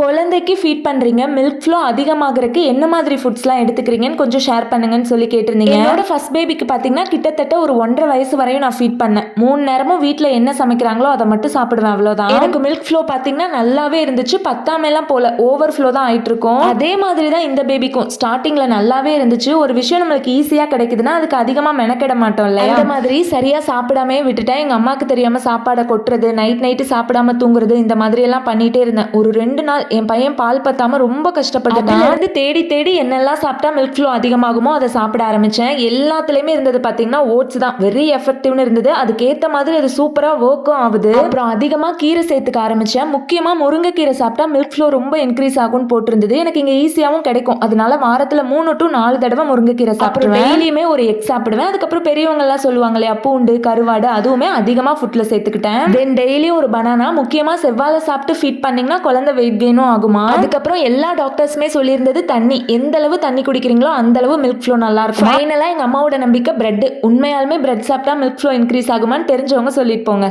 குழந்தைக்கு ஃபீட் பண்ணுறீங்க milk flow அதிகமாகறதுக்கு என்ன மாதிரி ஃபுட்ஸ்லாம் எடுத்துக்கிறீங்கன்னு கொஞ்சம் ஷேர் பண்ணுங்கன்னு சொல்லி கேட்டிருந்தீங்க. என்னோட ஃபர்ஸ்ட் பேபிக்கு பார்த்தீங்கன்னா கிட்டத்தட்ட ஒரு ஒன்றரை வயசு வரையும் நான் ஃபீட் பண்ணேன். மூணு நேரமும் வீட்டில் என்ன சமைக்கிறாங்களோ அதை மட்டும் சாப்பிடுவேன் அவ்வளோதான் எனக்கு மில்க் ஃப்ளோ பார்த்தீங்கன்னா நல்லாவே இருந்துச்சு. பத்தாமெல்லாம் போல ஓவர் ஃப்ளோ தான் ஆயிட்டு இருக்கும் அதே மாதிரி தான் இந்த பேபிக்கும் ஸ்டார்டிங்கில் நல்லாவே இருந்துச்சு. ஒரு விஷயம் நம்மளுக்கு ஈஸியாக கிடைக்குதுன்னா அதுக்கு அதிகமாக மெனக்கெட மாட்டோம் இல்லையா? அந்த மாதிரி சரியாக சாப்பிடாமே விட்டுட்டேன். எங்கள் அம்மாவுக்கு தெரியாமல் சாப்பாடை கொட்டுறது நைட் நைட்டு சாப்பிடாம தூங்குறது இந்த மாதிரி எல்லாம் பண்ணிட்டே இருந்தேன். ஒரு ரெண்டு நாள் என் பையன் பால் பத்தாம ரொம்ப கஷ்டப்பட்டுட்டான் வந்து தேடி தேடி என்னெல்லாம் சாப்பிட்டா மில்க் ஃப்ளோ அதிகமாகுமோ அதை சாப்பிட ஆரம்பிச்சேன். எல்லாத்துலயுமே இருந்தது பாத்தீங்கன்னா ஓட்ஸ் தான். வெரி எஃபெக்டிவ்னு இருந்தது. அதுக்கேத்த மாதிரி அது சூப்பரா ஒர்க்கும் ஆகுது அப்புறம் அதிகமா கீரை சேர்த்துக்க ஆரம்பிச்சேன். முக்கியமா முருங்கைக்கீரை சாப்பிட்டா மில்க் ஃப்ளோ ரொம்ப இன்க்ரீஸ் ஆகும்னு போட்டிருந்தது. எனக்கு இங்க ஈஸியாவும் கிடைக்கும். அதனால வாரத்துல மூணு டு நாலு தடவை முருங்கைக்கீரை சாப்பிடுவேன். டெய்லியுமே ஒரு எக் சாப்பிடுவேன். அதுக்கப்புறம் பெரியவங்க எல்லாம் சொல்லுவாங்க இல்லையா பூண்டு கருவாடு அதுவுமே அதிகமா ஃபுட்ல சேர்த்துக்கிட்டேன். தென் டெய்லி ஒரு பனானா முக்கியமா செவ்வாழை சாப்பிட்டு ஃபீட் பண்ணீங்கன்னா குழந்தை வெயிட் கெயினும் ஆகுமா? அதுக்கப்புறம் எல்லா டாக்டர்ஸுமே சொல்லியிருந்தது தண்ணி. எந்த அளவு தண்ணி குடிக்கிறீங்களோ அந்த அளவு மில்க் ஃப்ளோ நல்லா இருக்கும் ஃபைனலா எங்க அம்மாவோட நம்பிக்கை பிரெட் உண்மையாலுமே பிரெட் சாப்பிட்டா மில்க் ஃப்ளோ இன்க்ரீஸ் ஆகுமான்னு தெரிஞ்சவங்க சொல்லிட்டு போங்க.